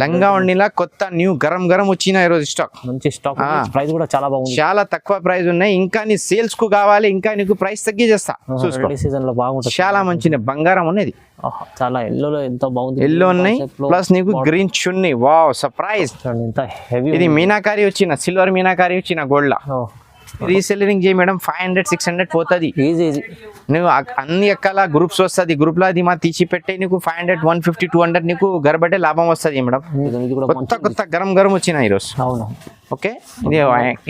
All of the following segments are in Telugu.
లంగా వండిలా కొత్త న్యూ గరం గరం వచ్చిన ఈరోజు స్టాక్ మంచి స్టాక్. ప్రైస్ కూడా చాలా బాగుంది. చాలా తక్కువ ప్రైస్ ఉన్నాయి. ఇంకా నీ సేల్స్కు కావాలి ఇంకా నీకు ప్రైస్ తగ్గించేస్తా. చూసుకో. సీజన్లో బాగుంటుంది. చాలా మంచి బంగారం ఉన్నది. చాలా ఎల్లోలో ఎంత బాగుంది. ఎల్లో ఉన్నాయి. లో ప్లస్ నీకు గ్రీన్ చున్నీ. వావ్ సర్ప్రైజ్ చూడండి, ఎంత హెవీ ఇది మీనాకారి వచ్చిన సిల్వర్ మీనాకారి వచ్చిన గోల్డ్ లా రీసెల్లరింగ్ చేయి madam five hundred six hundred పోతుంది. ఈజీ ఈజీ నువ్వు అన్ని ఎక్కల గ్రూప్స్ వస్తుంది. గ్రూప్లో అది మా తీసి పెట్టే నీకు five hundred one fifty two hundred నీకు గరబట్టే లాభం వస్తుంది మేడం. కొత్త కొత్త గరం గరం వచ్చిన ఈరోజు. అవును. ఓకే? ఇది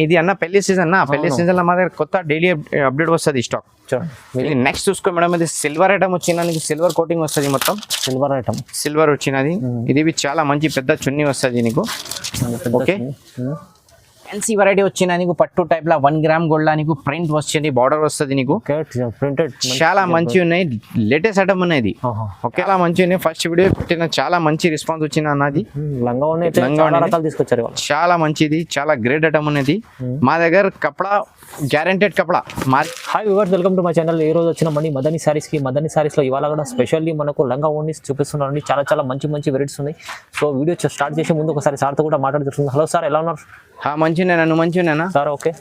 ఇది అన్న పెళ్ళి సీజన్ అన్న. పెళ్ళి సీజన్లో మా దగ్గర కొత్త డైలీ అప్డేట్ వస్తుంది స్టాక్ చూడండి నెక్స్ట్ చూసుకో మేడం ఇది సిల్వర్ ఐటమ్ వచ్చిన నీకు సిల్వర్ కోటింగ్ వస్తుంది మొత్తం. సిల్వర్ ఐటమ్ సిల్వర్ వచ్చినది. ఇది చాలా మంచి పెద్ద చున్నీ వస్తుంది నీకు. ఓకే. ఫ్యాన్సీ వెరైటీ వచ్చిన నీకు? పట్టు టైప్ లా వన్ గ్రామ్ గోల్డ్ నీకు? ప్రింట్ వచ్చింది బార్డర్ వస్తుంది నీకు. ప్రింటెడ్ చాలా మంచి ఉన్నాయి. లేటెస్ట్ ఐటమ్ ఉన్నది. ఒకేలా మంచి ఉన్నాయి. ఫస్ట్ వీడియో పెట్టిన చాలా మంచి రెస్పాన్స్ వచ్చిన అన్నది. రకాలు తీసుకొచ్చారు. చాలా మంచిది చాలా గ్రేట్ ఐటమ్ ఉన్నది. మా దగ్గర కపడా గ్యారంటెడ్ కపడా. మా hi viewers welcome to my channel ఈ రోజు వచ్చిన మనీ మదనీ సారీస్కి మదనీ సారీస్లో ఇవాళ కూడా స్పెషల్లీ మనకు లంగా ఓన్లీ చూపిస్తున్నారండి. చాలా చాలా మంచి మంచి వెరైటీస్ ఉన్నాయి. సో వీడియో స్టార్ట్ చేసే ముందు ఒకసారి సార్తో కూడా మాట్లాడుతుంది హలో సార్ ఎలా ఉన్నారు? మంచిగా నన్ను మంచిగా సార్ ఓకే.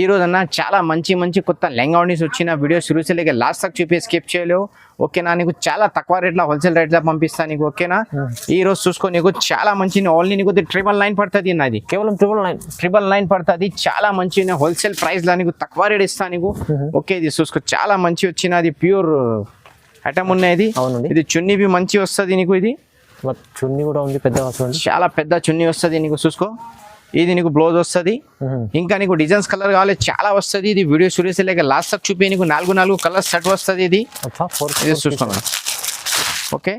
ఈ రోజు అన్న చాలా మంచి మంచి కొత్త లెంగావనీస్ వచ్చిన వీడియో చూసేలేక లాస్ట్ తక్ చూపి స్కిప్ చేయలేవు. ఓకేనా? నీకు చాలా తక్కువ రేట్లో హోల్సేల్ రేట్లో పంపిస్తా నీకు ఓకేనా? ఈ రోజు చూసుకో నీకు చాలా మంచి ఓన్లీ నీకు ట్రిపుల్ నైన్ పడుతుంది నాది కేవలం ట్రిపుల్ నైన్ ట్రిపుల్ నైన్ పడుతుంది. చాలా మంచి హోల్సేల్ ప్రైస్ లా నీకు తక్కువ రేట్ ఇస్తా నీకు. ఓకే ఇది చూసుకో. చాలా మంచి వచ్చినది ప్యూర్ ఐటమ్ ఉన్నది ఇది. చున్నీ బి మంచి వస్తుంది నీకు ఇది. చున్నీ కూడా ఉంది చూడండి చాలా పెద్ద చున్నీ వస్తుంది నీకు చూసుకో. ఇది నీకు బ్లౌజ్ వస్తుంది. ఇంకా నీకు డిజైన్స్ కలర్ కావాలి చాలా వస్తుంది ఇది. వీడియో సీరియస్ లేక లాస్ట్ తక్ చూపి నీకు నాలుగు నాలుగు కలర్ సెట్ వస్తుంది ఇది. చూసుకోండి. ఓకే?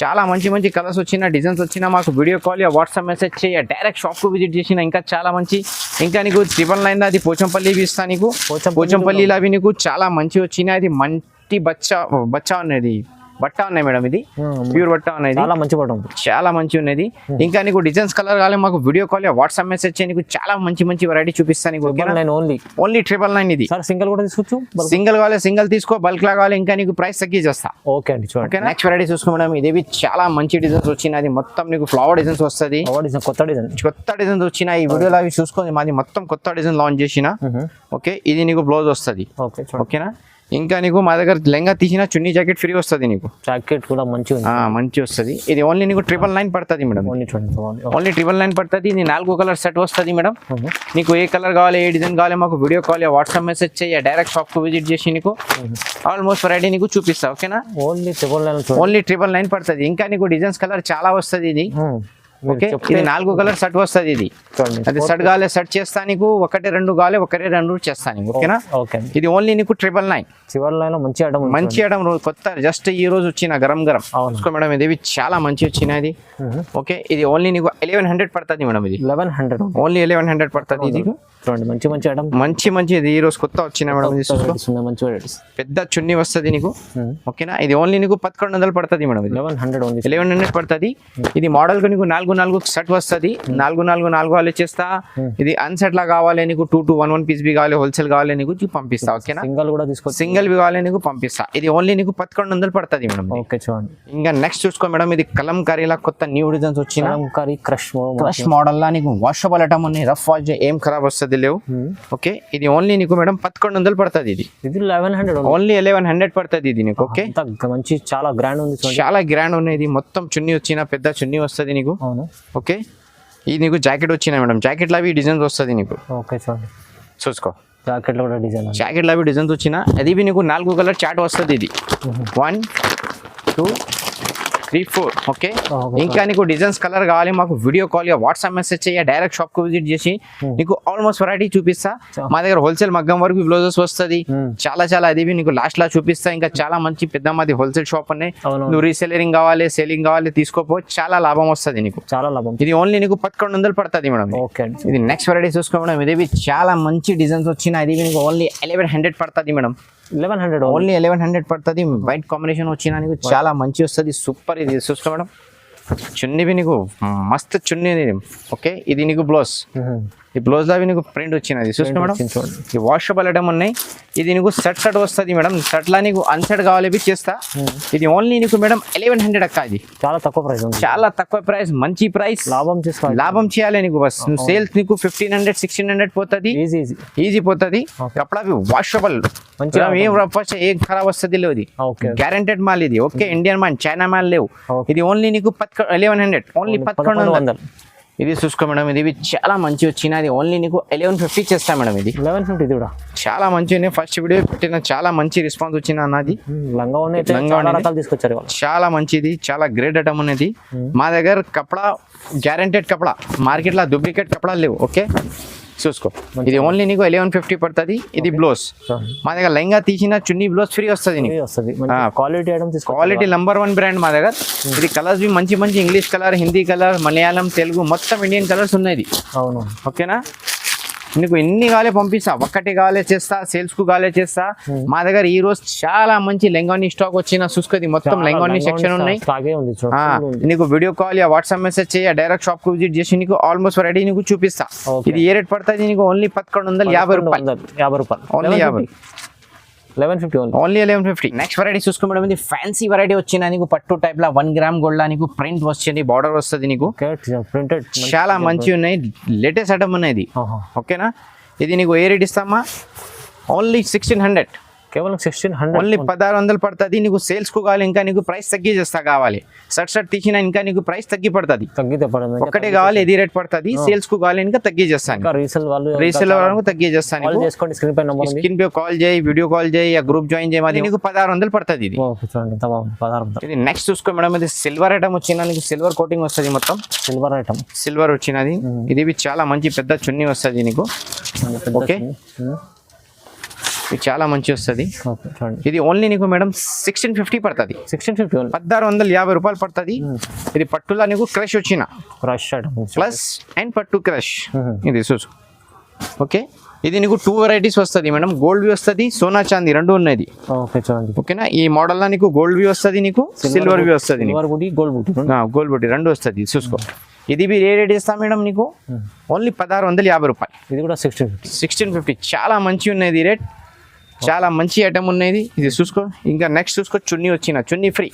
చాలా మంచి మంచి కలర్స్ వచ్చిన డిజైన్స్ వచ్చినా మాకు వీడియో కాల్ వాట్సాప్ మెసేజ్ చేయ డైరెక్ట్ షాప్కు విజిట్ చేసిన ఇంకా చాలా మంచి. ఇంకా నీకు ట్రిపుల్ నైన్ అది పోచంపల్లి ఇస్తా నీకు. పోచంపల్లి పోచంపల్లిలో అవి నీకు చాలా మంచి వచ్చినాయి. అది మంచి బచ్చా బచ్చా ఉన్నది బట్ట ఉన్నాయి మేడం ఇది. ప్యూర్ బట్ట ఉన్నది చాలా మంచి పడడం చాలా మంచి ఉన్నది. ఇంకా నీకు డిజైన్స్ కలర్ కావాలి మాకు వీడియో కాల్ వాట్సాప్ మెసేజ్ చేయి నీకు చాలా మంచి మంచి వెరైటీ చూపిస్తాను నీకు ఓన్లీ ఓన్లీ ట్రిపుల్ నైన్ ఇది. సార్ సింగిల్ కూడా తీసుకోవచ్చు సింగిల్ కావాలి సింగిల్ తీసుకో బల్క్ లా కావాలి ఇంకా నీకు ప్రైస్ తగ్గించేస్తా ఓకే అండి చూడండి. ఓకే నెక్స్ట్ వెరైటీ చూసుకో మేడం. ఇదేవి చాలా మంచి డిజైన్స్ వచ్చినాయి. మొత్తం నీకు ఫ్లవర్ డిజైన్స్ వస్తుంది. కొత్త డిజైన్ కొత్త డిజైన్స్ వచ్చినాయి. ఈ వీడియోలో అవి చూసుకొని మాది మొత్తం కొత్త డిజైన్ లాంచ్ చేసిన. ఓకే ఇది నీకు బ్లౌజ్ వస్తుంది. ఓకేనా ఇంకా నీకు మా దగ్గర లెంగా తీసిన చున్నీ జాకెట్ ఫ్రీ వస్తుంది నీకు. జాకెట్ కూడా ఆ, మంచి వస్తుంది. ఇది ఓన్లీ నీకు ట్రిపుల్ నైన్ పడుతుంది మేడం. ఓన్లీ ట్రిపుల్ నైన్ పడుతుంది ఇది నాలుగు కలర్ సెట్ వస్తుంది మేడం. నీకు ఏ కలర్ కావాలి ఏ డిజైన్ కావాలి మాకు వీడియో కాల్ వాట్సాప్ మెసేజ్ చేయ డైరెక్ట్ షాప్కు విజిట్ చేసి నీకు ఆల్మోస్ట్ వెరైటీ నీకు చూపిస్తా ఓకేనా only triple nine only triple nine పడుతుంది. ఇంకా నీకు డిజైన్స్ కలర్ చాలా వస్తుంది ఇది. ఓకే ఇది నాలుగు కలర్ సెట్ వస్తుంది ఇది. అది సెట్ కావాలి సెట్ చేస్తా నీకు ఒకటి రెండు కావాలి ఒకటే రెండు చేస్తా నీకు ఓకేనా? ఓకే. అండి ఇది ఓన్లీ నీకు ట్రిపుల్ నైన్ చివరి లైన్ మంచి ఉంది మంచి ఐటమ్ కొత్త జస్ట్ ఈ రోజు వచ్చిన గరం గరం. చూసుకో మేడం ఇది చాలా మంచి వచ్చినది ఓకే ఇది ఓన్లీ నీకు ఎలెవెన్ హండ్రెడ్ పడుతుంది మేడం ఇది. Eleven hundred only eleven hundred పడుతుంది ఇది. చూడండి మంచి మంచి ఐటమ్ మంచి మంచి ఇది ఈ రోజు కొత్త వచ్చిన మేడం మంచి పెద్ద చున్నీ వస్తుంది నీకు. ఓకేనా? ఇది ఓన్లీ నీకు పదకొండు వందలు పడుతుంది మేడం ఇది. లెవెన్ హండ్రెడ్ ఉంది ఎలెవెన్ హండ్రెడ్ పడుతుంది. ఇది మోడల్కు నీకు నాలుగు నాలుగు సెట్ వస్తుంది. నాలుగు నాలుగు నాలుగు వాళ్ళు చేస్తా ఇది అన్సెట్ లా కావాలి నీకు two two one one piece B కావాలి హోల్సేల్ కావాలి నీకు పంపిస్తా ఓకేనా? సింగల్ కూడా తీసుకోవచ్చు సింగిల్ బి కావాలి నీకు పంపిస్తా. ఇది ఓన్లీ నీకు పదకొండు వందలు పడుతుంది మేడం. ఓకే చూడండి. ఇంకా నెక్స్ట్ చూసుకో మేడం ఇది కలంకారీలా కొత్త న్యూ డిజైన్స్ వచ్చిన. కలంకారీ క్రష్ ఫ్రెష్ మోడల్ లా నీకు వాషబుల్ ఐటమ్ ఉన్నాయి రఫ్ వాష్ ఏం ఖరాబ్ వస్తుంది లేవు. ఓకే ఇది ఓన్లీ నీకు మేడం పదకొండు వందలు పడుతుంది ఇది. ఇది eleven hundred only eleven hundred పడుతుంది ఇది నీకు ఓకే మంచి చాలా గ్రాండ్ ఉంది చాలా గ్రాండ్ ఉన్నాయి ఇది. మొత్తం చున్నీ వచ్చిన పెద్ద చున్నీ వస్తుంది నీకు. ఓకే ఇది నీకు జాకెట్ వచ్చిన మేడం. జాకెట్లో అవి డిజైన్స్ వస్తుంది నీకు. ఓకే చూడండి చూసుకో. జాకెట్లో కూడా డిజైన్ ఉంది. జాకెట్లో అవి డిజైన్స్ వచ్చిన అది నీకు నాలుగు కలర్ చాట్ వస్తుంది ఇది. One two three four okay. ఇంకా నీకు డిజైన్స్ కలర్ కావాలి మాకు వీడియో కాల్ వాట్సాప్ మెసేజ్ చేయ డైరెక్ట్ షాప్కు విజిట్ చేసి నీకు ఆల్మోస్ట్ వెరైటీ చూపిస్తా. మా దగ్గర హోల్సేల్ మగ్గం వరకు బ్లౌజెస్ వస్తుంది. Hmm. చాలా చాలా అది నీకు లాస్ట్ లా చూపిస్తా. ఇంకా చాలా మంచి పెద్ద మాది హోల్సేల్ షాప్ ఉన్నాయి. నువ్వు రీసెలరింగ్ కావాలి సేలింగ్ కావాలి తీసుకోపో. చాలా లాభం వస్తుంది నీకు. చాలా లాభం. ఇది ఓన్లీ నీకు పదకొండు వందలు పడుతుంది మేడం. ఓకే ఇది నెక్స్ట్ వెరైటీ చూసుకో మేడం. ఇది చాలా మంచి డిజైన్స్ వచ్చిన ఇది నీకు ఓన్లీ ఎలెవెన్ హండ్రెడ్ పడుతుంది madam. Eleven hundred only eleven hundred పడుతుంది. వైట్ కాంబినేషన్ వచ్చిన నీకు చాలా మంచి వస్తుంది. సూపర్ ఇది. చూసుకో మేడం. చున్నీవి నీకు మస్తు చున్నీ ఓకే ఇది నీకు బ్లౌజ్ ఈ బ్లౌజ్లో నీకు ప్రింట్ వచ్చినది. చూసుకో మేడం. ఈ వాషబుల్ ఐటమ్ ఉన్నాయి. ఇది నీకు సెట్ సెట్ వస్తుంది మేడం. సెట్ లా నీకు అన్సెట్ కావాలి చేస్తా. ఇది ఓన్లీ నీకు మేడం ఎలెవెన్ హండ్రెడ్ అక్క ఇది. చాలా తక్కువ ప్రైస్ చాలా తక్కువ ప్రైస్ మంచి ప్రైస్ లాభం చేసుకోవాలి లాభం చేయాలి నీకు బస్. సేల్స్ నీకు ఫిఫ్టీన్ హండ్రెడ్ సిక్స్టీన్ హండ్రెడ్ పోతుంది. ఈజీ ఈజీ పోతుంది. కపడా వాషబుల్ మంచిగా ఏం రఫ్ వస్తే ఏం ఖరాబ్ వస్తుంది ఓకే గ్యారెంటెడ్ మాల్ ఇది. ఓకే ఇండియన్ మాల్ చైనా మాల్ లేవు. ఇది ఓన్లీ నీకు పదకొ ఎలెవెన్ హండ్రెడ్ ఓన్లీ పదకొండు వందలు. ఇది చూసుకో మేడం ఇది చాలా మంచి వచ్చినది ఓన్లీ నీకు ఎలెవెన్ ఫిఫ్టీ చేస్తా మేడం ఇది. లెవెన్ ఫిఫ్టీ కూడా? చాలా మంచి ఫస్ట్ వీడియో పెట్టిన చాలా మంచి రెస్పాన్స్ వచ్చిన అన్నది తీసుకొచ్చారు చాలా మంచిది చాలా గ్రేట్ ఐటమ్ ఉన్నది. మా దగ్గర కపడా గ్యారెంటెడ్ కపడా మార్కెట్లో డూప్లికేట్ కపడా లేవు ఓకే చూసుకో. ఇది ఓన్లీ నీకు ఎలెవెన్ ఫిఫ్టీ పడుతుంది. ఇది బ్లౌజ్. మా దగ్గర లెంగా తీసిన చున్నీ బ్లౌజ్ ఫ్రీ వస్తుంది quality quality number one brand మా దగ్గర. ఇది కలర్స్ బి మంచి మంచి English colour Hindi colour Malayalam Telugu మొత్తం ఇండియన్ కలర్స్ ఉన్నాయి. అవును. ఓకేనా నీకు ఎన్ని కావాలి పంపిస్తా. ఒక్కటి కావాలి చేస్తా సేల్స్కు కావాలి చేస్తా. మా దగ్గర ఈ రోజు చాలా మంచి లెంగాని స్టాక్ వచ్చిన చూసుకొని మొత్తం లెంగాని సెక్షన్ ఉన్నాయి. నీకు వీడియో కాల్ యా వాట్సాప్ మెసేజ్ చేయ డైరెక్ట్ షాప్కు విజిట్ చేసి నీకు ఆల్మోస్ట్ రెడీ నీకు చూపిస్తా. ఇది ఏ రేట్ పడుతుంది? నీకు ఓన్లీ పదకొండు వందల యాభై రూపాయలు. యాభై రూపాయలు. Only యాభై. Eleven fifty only eleven fifty. Next variety చూసుకోవడం ఇది ఫ్యాన్సీ వెరైటీ వచ్చిన నీకు? పట్టు టైప్ లా వన్ గ్రామ్ గోల్డ్ నీకు ప్రింట్ వస్తుంది బార్డర్ వస్తుంది నీకు. ప్రింటెడ్ చాలా మంచి ఉన్నాయి. లేటెస్ట్ ఐటమ్ ఉన్నాయి ఓకేనా ఇది నీకు ఏ రేట్ ఇస్తామా? ఓన్లీ సిక్స్టీన్ హండ్రెడ్ కేవలం సిక్స్టీన్ హండ్రెడ్ ఓన్లీ పదహారు వందలు పడుతుంది నీకు సేల్స్కు కావాలి ఇంకా నీకు ప్రైస్ తగ్గి చేస్తా కావాలి. సట్ సట్ తీసిన ఇంకా నీకు ప్రైస్ తగ్గి పడుతుంది. తగ్గితే పడింది ఇంకా ఒక్కటే కావాలి ఇది రేట్ పడుతుంది సేల్స్కు కావాలి ఇంకా తగ్గి చేస్తాను రీసేల్ వాళ్ళు రీసేల్ తగ్గి చేస్తాను చేసుకోండి స్క్రీన్ పై నెంబర్ స్క్రీన్ పే కాల్ చేయి వీడియో కాల్ చేయి గ్రూప్ జాయిన్ చేయి మాది నీకు పదహారు వందలు పడుతుంది ఇది. ఇది నెక్స్ట్ చూసుకో మేడం ఇది సిల్వర్ ఐటమ్ వచ్చిన నీకు సిల్వర్ కోటింగ్ వస్తుంది మొత్తం. సిల్వర్ ఐటమ్ సిల్వర్ వచ్చినది. ఇది చాలా మంచి పెద్ద చున్నీ వస్తుంది నీకు. ఓకే. ఇది చాలా మంచి వస్తుంది. ఇది ఓన్లీ నీకు మేడం సిక్స్టీన్ ఫిఫ్టీ పడుతుంది. సిక్స్టీన్ ఫిఫ్టీ పదహారు వందల యాభై రూపాయలు పడుతుంది. ఇది పట్టులా నీకు క్రష్ వచ్చిన. రష్ ఐటమ్ ప్లస్ అండ్ పట్టు క్రష్. ఇది చూసు ఓకే ఇది నీకు టూ వెరైటీస్ వస్తుంది మేడం. గోల్డ్ వి వస్తుంది సోనా చాందీ రెండు ఉన్నది ఓకేనా ఈ మోడల్ నీకు గోల్డ్ వి వస్తుంది నీకు సిల్వర్ వి వస్తుంది గోల్డ్ బుటీ గోల్డ్ బుట్టి రెండు వస్తుంది చూసుకో. ఇది బి ఏ రేట్ ఇస్తాం మేడం నీకు? ఓన్లీ పదహారు వందల యాభై రూపాయలు. ఇది కూడా సిక్స్టీన్ ఫిఫ్టీ సిక్స్టీన్ ఫిఫ్టీ చాలా మంచి ఉన్నది రేట్ చాలా మంచి ఐటమ్ ఉన్నది. ఇది చూసుకో. ఇంకా నెక్స్ట్ చూసుకో. చున్నీ వచ్చిన. చున్నీ ఫ్రీ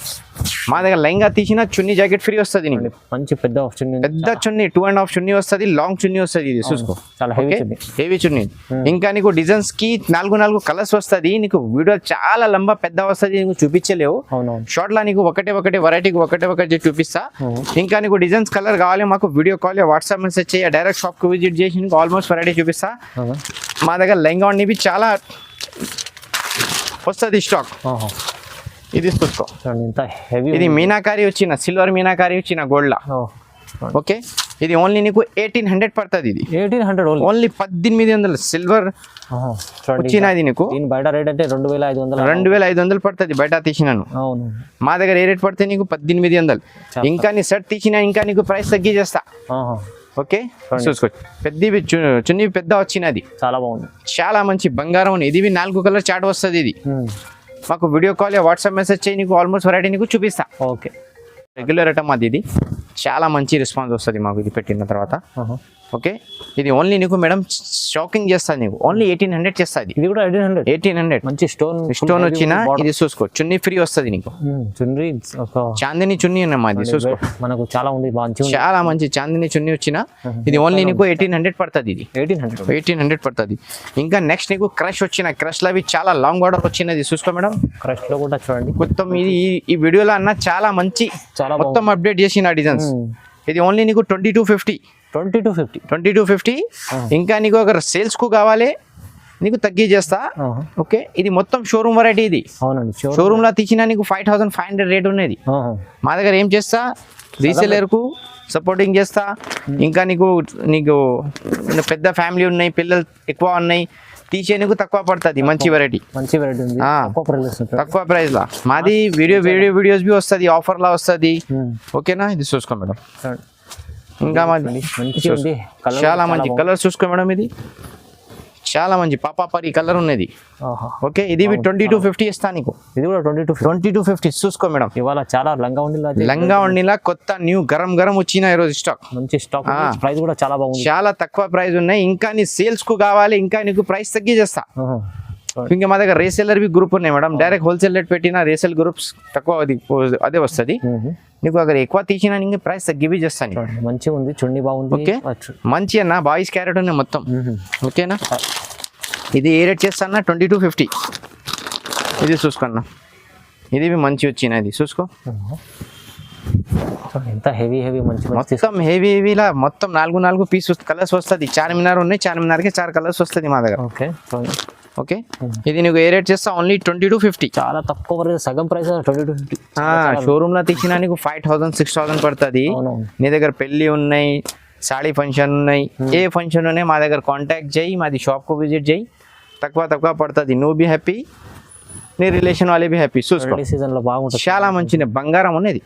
మా దగ్గర లెంగా తీసిన చున్నీ జాకెట్ ఫ్రీ వస్తుంది నీకు. మంచి పెద్ద ఆప్షన్ పెద్ద chunni two and half chunni వస్తుంది లాంగ్ చున్నీ వస్తుంది ఇది. చూసుకో. చాలా హెవీ ఓకే ఉంది హెవీ చున్నీ. ఇంకా నీకు డిజైన్స్కి నాలుగు నాలుగు కలర్స్ వస్తుంది. నీకు వీడియో చాలా లంబా పెద్ద వస్తుంది. నీకు చూపించలేవు. షార్ట్ లా నీకు ఒకటే ఒకటే వెరైటీకి ఒకటే ఒకటి చూపిస్తా. Mhm. ఇంకా నీకు డిజైన్స్ కలర్ కావాలి మాకు వీడియో కాల్ వాట్సాప్ మెసేజ్ చేయ డైరెక్ట్ షాప్కు విజిట్ చేసి నీకు ఆల్మోస్ట్ వెరైటీ చూపిస్తా? మా దగ్గర లెంగా ఇవి చాలా వస్తుంది స్టాక్. ఇది చూసుకో చూడండి ఇంత హెవీ ఇది మీనాకారి వచ్చిన సిల్వర్ మీనాకారి వచ్చిన గోల్డ్ లా. ఓకే? ఇది ఓన్లీ నీకు ఎయిటీన్ హండ్రెడ్ పడుతుంది ఇది. ఎయిటీన్ హండ్రెడ్ ఓన్లీ పద్దెనిమిది వందలు సిల్వర్ వచ్చినది నీకు? దీని బయట రేట్ అంటే రెండు వేల ఐదు వందలు రెండు వేల ఐదు వందలు పడుతుంది బయట తీసినాను. మా దగ్గర ఏ రేట్ పడితే నీకు పద్దెనిమిది వందలు. ఇంకా నీ సెట్ తీసినా ఇంకా నీకు ప్రైస్ తగ్గి చేస్తా ఆహా. ఓకే? చూసుకో. పెద్దవి చు- చున్నీ పెద్ద వచ్చినది. చాలా బాగుంది. చాలా మంచి బంగారం ఉంది. ఇది నాలుగు కలర్ చాట్ వస్తుంది ఇది. మాకు వీడియో కాల్ వాట్సాప్ మెసేజ్ చేయి నీకు ఆల్మోస్ట్ వెరైటీ నీకు చూపిస్తా. ఓకే. రెగ్యులర్ ఐటమ్ అది ఇది. చాలా మంచి రెస్పాన్స్ వస్తుంది మాకు ఇది పెట్టిన తర్వాత. ఓకే? ఇది ఓన్లీ నీకు మేడం షాకింగ్ చేస్తుంది నీకు. ఓన్లీ ఎయిటీన్ హండ్రెడ్ చేస్తుంది. ఇది కూడా ఎయిటీన్ హండ్రెడ్ ఎయిటీన్ హండ్రెడ్ మంచి స్టోన్ స్టోన్ వచ్చిన ఇది చూసుకో. చున్నీ ఫ్రీ వస్తుంది నీకు. ఒక చాందిని చున్నీ అన్నమా ఇది చూసుకో. మనకు చాలా ఉంది చాలా మంచి చాందిని చున్నీ వచ్చిన ఇది ఓన్లీ నీకు ఎయిటీన్ హండ్రెడ్ పడుతుంది ఇది. ఎయిటీన్ హండ్రెడ్ ఎయిటీన్ హండ్రెడ్ పడుతుంది. ఇంకా నెక్స్ట్ నీకు క్రష్ వచ్చిన క్రష్లో అవి చాలా లాంగ్ ఆర్డర్ వచ్చినది చూసుకో మేడం. క్రష్లో కూడా చూడండి. మొత్తం ఇది ఈ- ఈ వీడియోలో అన్న చాలా మంచి చాలా మొత్తం అప్డేట్ చేసిన డిజైన్స్ ఇది ఓన్లీ నీకు twenty two fifty twenty two fifty. Twenty two fifty. ఇంకా నీకు ఒక సేల్స్కు కావాలి. నీకు తగ్గి చేస్తా. ఓకే? ఇది మొత్తం షోరూమ్ వెరైటీ ఇది. అవునండి షోరూమ్లో తీసిన నీకు five thousand five hundred rate ఉన్నది. మా దగ్గర ఏం చేస్తా? రీసేలర్కు సపోర్టింగ్ చేస్తా. ఇంకా నీకు నీకు పెద్ద ఫ్యామిలీ ఉన్నాయి పిల్లలు ఎక్కువ ఉన్నాయి. తీసే నీకు తక్కువ పడుతుంది మంచి వెరైటీ మంచి వెరైటీ తక్కువ ప్రైస్ లా. మాది వీడియో వీడియో వీడియోస్ బి వస్తుంది ఆఫర్ లా వస్తుంది. ఓకేనా? ఇది చూసుకో మేడం. ఇంకా మంచి ఉంది. చాలా మంచి కలర్ చూసుకో మేడం ఇది. చాలా మంచి పాపాపరి కలర్ ఉన్నది. ఓకే ఇది ట్వంటీ టూ ఫిఫ్టీ ఇస్తా నీకు. ఇది కూడా twenty two twenty two fifty చూసుకో మేడం. ఇవాళ చాలా లంగా ఉండి లంగా వండిలా కొత్త న్యూ గరం గరం వచ్చిన ఈరోజు స్టాక్ మంచి స్టాక్. ప్రైస్ కూడా చాలా బాగుంది. చాలా తక్కువ ప్రైస్ ఉన్నాయి. ఇంకా నీ సేల్స్కు కావాలి ఇంకా నీకు ప్రైస్ తగ్గించేస్తా. ఇంకా మా దగ్గర రీసెల్లర్ బి గ్రూప్ ఉన్నాయి మేడం డైరెక్ట్ హోల్సేల్ రేట్ పెట్టిన రీసేల్ గ్రూప్స్ తక్కువ అది వస్తుంది. నీకు అక్కడ ఎక్కువ తీసినా నీకు ప్రైస్ తగ్గివి చేస్తాను మంచిగా ఉంది చున్నీ బాగుంది ఓకే. మంచి అన్న బాయ్స్ క్యారెట్ ఉన్నాయి మొత్తం. ఓకేనా ఇది ఏ రేట్ చేస్తానా ట్వంటీ టూ ఫిఫ్టీ ఇది చూసుకున్నా ఇది మంచి వచ్చినది చూసుకో చూడండి, ఎంత హెవీ హెవీ మంచి మొత్తం హెవీ హెవీలా మొత్తం నాలుగు నాలుగు పీస్ కలర్స్ వస్తుంది చార్మినార్ ఉన్నాయి చార్మినార్కి చార్ కలర్స్ వస్తుంది మా దగ్గర ఓకే. ఓకే? ఇది నీకు ఏ రేట్ చేస్తా? ఓన్లీ ట్వంటీ టూ ఫిఫ్టీ చాలా తక్కువ సగం ప్రైస్ ట్వంటీ టూ ఫిఫ్టీ షోరూమ్లో తెచ్చినా నీకు ఫైవ్ థౌసండ్ సిక్స్ థౌసండ్ పడుతుంది. నీ దగ్గర పెళ్ళి ఉన్నాయి సాడీ ఫంక్షన్ ఉన్నాయి. ఏ ఫంక్షన్ ఉన్నాయి మా దగ్గర కాంటాక్ట్ చేయి మాది షాప్కు విజిట్ చేయి. తక్కువ తక్కువ పడుతుంది. నువ్వు బి హ్యాపీ నీ రిలేషన్ వాళ్ళే బి హ్యాపీ చూసుకో. సీజన్లో బాగుంటుంది. చాలా మంచి బంగారం ఉన్నది.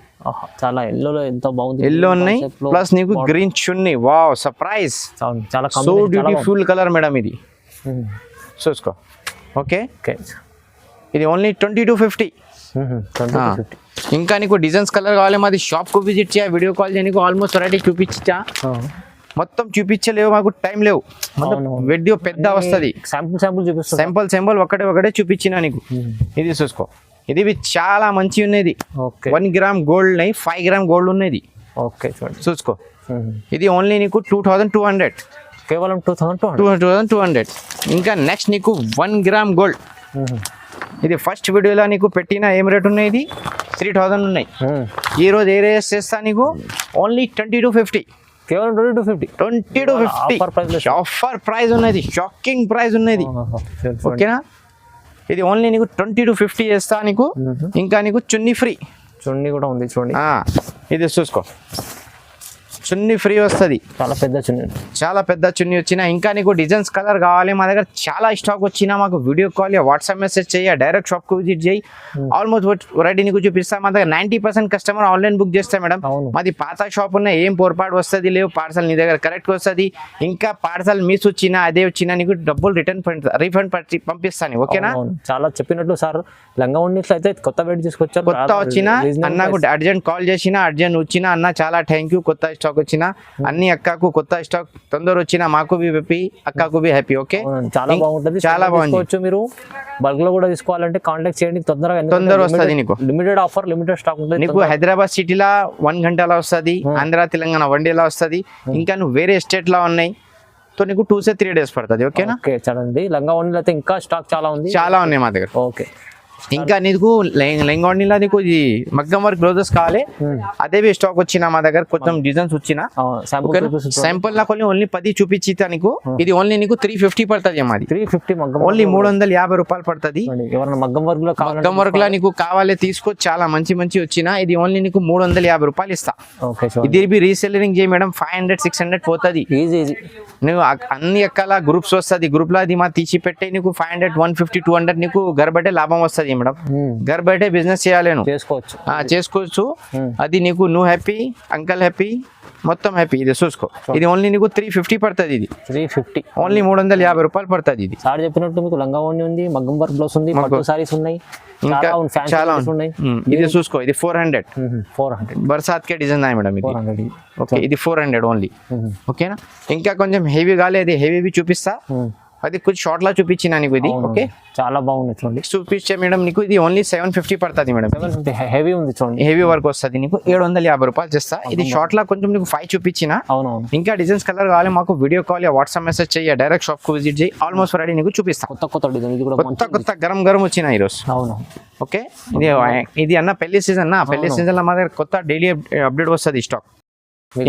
చాలా ఎల్లోలో ఎంత బాగుంది. ఎల్లో ఉన్నాయి. ప్లస్ నీకు గ్రీన్ చున్నీ. వావ్ సర్ప్రైజ్ చాలా- సో. బ్యూటిఫుల్ కలర్ మేడం ఇది. మ్మ్. చూసుకో. ఓకే? ఓకే. ఇది only twenty two fifty hmm. 20 to 50. ఇంకా నీకు డిజైన్స్ కలర్ కావాలి మాది షాప్కు విజిట్ చేయ వీడియో కాల్ చేయ నీకు ఆల్మోస్ట్ వెరైటీ చూపించా. మొత్తం చూపించలేవు మాకు టైం లేవు. వీడియో పెద్ద వస్తుంది. శాంపుల్ శాంపుల్ చూపిస్తుంది సింపుల్ సింపుల్ ఒకటే ఒకటే చూపించిన నీకు. ఇది చూసుకో. ఇది చాలా మంచి ఉన్నది. ఓకే. వన్ గ్రామ్ గోల్డ్ నై ఫైవ్ గ్రామ్ గోల్డ్ ఉన్నది. ఓకే చూసుకో. ఇది ఓన్లీ నీకు టూ థౌజండ్ టూ హండ్రెడ్ కేవలం two thousand two two hundred thousand two hundred. ఇంకా నెక్స్ట్ నీకు వన్ గ్రామ్ గోల్డ్ ఇది ఫస్ట్ వీడియోలో నీకు పెట్టిన ఏం రేట్ ఉన్నాయి ఇది? త్రీ థౌజండ్ ఉన్నాయి. ఈ రోజు ఏ రేస్ చేస్తా నీకు? ఓన్లీ ట్వంటీ టూ ఫిఫ్టీ కేవలం twenty two fifty twenty two fifty offer price ఉన్నది. షాకింగ్ ప్రైస్ ఉన్నది. ఓకేనా ఇది ఓన్లీ నీకు ట్వంటీ టు ఫిఫ్టీ చేస్తా నీకు. ఇంకా నీకు చున్నీ ఫ్రీ చున్నీ కూడా ఉంది చూడండి ఇది చూసుకో. చున్నీ ఫ్రీ వస్తుంది. చాలా పెద్ద చున్నీ. చాలా పెద్ద చున్నీ వచ్చిన ఇంకా నీకు డిజైన్స్ కలర్ కావాలి మా దగ్గర చాలా స్టాక్ వచ్చినా మాకు వీడియో కాల్ వాట్సాప్ మెసేజ్ చేయ డైరెక్ట్ షాప్కి విజిట్ చేయి. ఆల్మోస్ట్ వెరైటీ నీకు చూపిస్తా మా దగ్గర ninety percent customer online book చేస్తా మేడం. మాది పాత షాప్ ఉన్న ఏం పొరపాటు వస్తుంది లేవు పార్సల్ నీ దగ్గర కరెక్ట్ వస్తుంది. ఇంకా పార్సల్ మిస్ వచ్చినా అదే వచ్చినా నీకు డబ్బులు రిటర్న్ రీఫండ్ పంపిస్తాను ఓకేనా. చాలా చెప్పినట్లు సార్ లంగా ఉన్నట్లు అయితే కొత్త వెయిట్ తీసుకొచ్చారు కొత్త వచ్చినా అన్నకు. అర్జెంట్ కాల్ చేసినా అర్జెంట్ వచ్చినా అన్న చాలా థ్యాంక్ యూ కొత్త స్టాక్ వచ్చినా అన్ని అక్కకు కొత్త స్టాక్ తొందర వచ్చినా మాకు బి హ్యాపీ అక్కకు బి హ్యాపీ ఓకే చాలా బాగుంటుంది. చాలా బాగుంది. మీరు. బల్క్లో కూడా తీసుకోవాలంటే కాంటాక్ట్ చేయండి తొందరగా తొందర వస్తది నీకు. లిమిటెడ్ ఆఫర్ లిమిటెడ్ స్టాక్ ఉంటుంది నీకు హైదరాబాద్ సిటీలో వన్ గంటలా వస్తుంది ఆంధ్ర తెలంగాణ వన్ డేలా వస్తుంది. ఇంకా నువ్వు వేరే స్టేట్లో ఉన్నాయి సో నీకు టూ సే త్రీ డేస్ పడుతుంది ఓకేనా ఓకే చూడండి లంగా ఓన్లీ అయితే ఇంకా స్టాక్ చాలా ఉంది. చాలా ఉన్నాయి మా దగ్గర. ఓకే ఇంకా నీకు లెంగోడిలో నీకు ఇది మగ్గం వర్క్ బ్లౌజెస్ కావాలి. అదే స్టాక్ వచ్చిన మా దగ్గర కొంచెం డిజైన్స్ వచ్చిన. శాంపుల్ శాంపుల్ నా కొన్ని ఓన్లీ పది చూపించితా నీకు. ఇది ఓన్లీ నీకు త్రీ ఫిఫ్టీ పడుతుంది మాది త్రీ ఫిఫ్టీ మగ్గం ఓన్లీ మూడు వందల యాభై రూపాయలు పడుతుంది. మగ్గం వర్క్లో కావాలంటే మగ్గం వర్క్ లా నీకు కావాలి తీసుకో చాలా మంచి మంచి వచ్చిన ఇది ఓన్లీ నీకు మూడు వందల యాభై రూపాయలు ఇస్తా. ఇది బి రీసెల్లరింగ్ చేయి madam five hundred six hundred పోతుంది. నువ్వు అన్ని ఎక్కల గ్రూప్స్ వస్తుంది గ్రూప్లో అది మా తీసి పెట్టే నీకు five hundred one fifty two hundred నీకు గర్ బట్టే లాభం వస్తుంది. మేడం. గర్ బట్టే బిజినెస్ చేయాలి చేసుకోవచ్చు. చేసుకోవచ్చు. అది నీకు నువ్వు హ్యాపీ అంకల్ హ్యాపీ మొత్తం హ్యాపీ ఇది చూసుకో. ఇది ఓన్లీ నీకు త్రీ ఫిఫ్టీ పడుతుంది ఇది. త్రీ ఫిఫ్టీ ఓన్లీ మూడు వందల యాభై రూపాయలు పడుతుంది ఇది. సార్ చెప్పినట్టు మీకు లంగా ఓణి ఉంది మగ్గం వర్క్ బ్లౌజ్ ఉంది సారీస్ ఉన్నాయి ఇంకా చాలా ఉన్నాయి ఇది చూసుకో ఇది ఫోర్ హండ్రెడ్ ఫోర్ హండ్రెడ్ బర్సాత్ కే డిజైన్ आहे మేడం ఇది. ఓకే ఇది ఫోర్ హండ్రెడ్ ఓన్లీ ఓకేనా? ఇంకా కొంచెం హెవీ కాలే అది హెవీ చూపిస్తా. అది కొంచెం షార్ట్ లా చూపించిన నీకు ఇది ఓకే చాలా బాగుంది చూడండి. చూపించే మేడం నీకు ఇది ఓన్లీ సెవెన్ ఫిఫ్టీ పడుతుంది మేడం. సెవెన్ ఫిఫ్టీ హెవీ ఉంది చూడండి. హెవీ వర్క్ వస్తుంది నీకు ఏడు వందల యాభై రూపాయలు చేస్తా. ఇది షార్ట్ లా కొంచెం నీకు ఫైవ్ చూపించిన. అవునవును. ఇంకా డిజైన్స్ కలర్ కావాలి మాకు వీడియో కాల్ వాట్సాప్ మెసేజ్ చెయ్యి డైరెక్ట్ షాప్కు విజిట్ చేయి ఆల్మోస్ట్ రెడీ నీకు చూపిస్తా. కొత్త కొత్త డిజైన్ ఇది కూడా కొత్త కొత్త గరం గరం వచ్చిన ఈరోజు అవును. ఓకే ఇది ఇది అన్న పెళ్ళి సీజన్ అన్న పెళ్ళి సీజన్లో మా దగ్గర కొత్త డైలీ అప్డేట్ వస్తుంది స్టాక్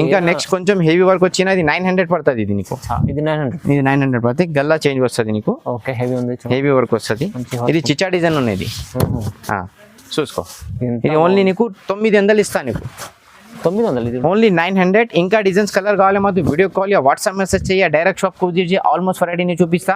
ఇంకా నెక్స్ట్ కొంచెం హెవీ వర్క్ వచ్చిన ఇది నైన్ హండ్రెడ్ పడుతుంది ఇది నీకు. ఇది నైన్ హండ్రెడ్ ఇది నైన్ హండ్రెడ్ పడుతుంది గల్లా చేంజ్ వస్తుంది నీకు. ఓకే హెవీ ఉంది. హెవీ వర్క్ వస్తుంది. ఇది చిచ్చా డిజైన్ ఉన్నది. చూసుకో. ఇది ఓన్లీ నీకు తొమ్మిది వందలు ఇస్తా నీకు. తొమ్మిది వందలు ఓన్లీ నైన్ హండ్రెడ్ ఇంకా డిజైన్స్ కలర్ కావాలి మాది వీడియో కాల్ వాట్సాప్ మెసేజ్ చేయ డైరెక్ట్ షాప్కు విజిట్ చేయి ఆల్మోస్ట్ వెరైటీని చూపిస్తా.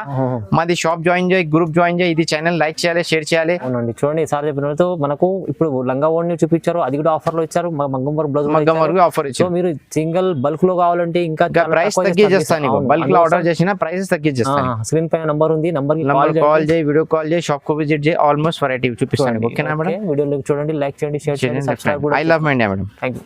మాది షాప్ జాయిన్ చేయి గ్రూప్ జాయిన్ చేయి ఇది ఛానల్ లైక్ చేయాలి షేర్ చేయాలి. అవునండి. చూడండి సార్ చెప్పినట్టు మనకు ఇప్పుడు లంగా ఓడిని చూపించారు అది కూడా ఆఫర్లో ఇచ్చారు మగ్గం వర్క్ బ్లౌజ్ మగ్గం వరకు ఆఫర్ సో ఇచ్చి మీరు సింగిల్ బల్క్లో కావాలంటే ఇంకా ప్రైస్ తగ్గించేస్తాను బల్క్లో ఆర్డర్ చేసిన ప్రైసెస్ తగ్గించేస్తాను స్క్రీన్ పైన నంబర్ ఉంది నంబర్ నంబర్ కాల్ చేయి వీడియో కాల్ చేయి షాప్కు విజిట్ చేయి ఆల్మోస్ట్ వెరైటీ చూపిస్తాను ఓకేనా మేడం? వీడియో చూడండి లైక్ చేయండి షేర్ చేయండి I love my India madam thank you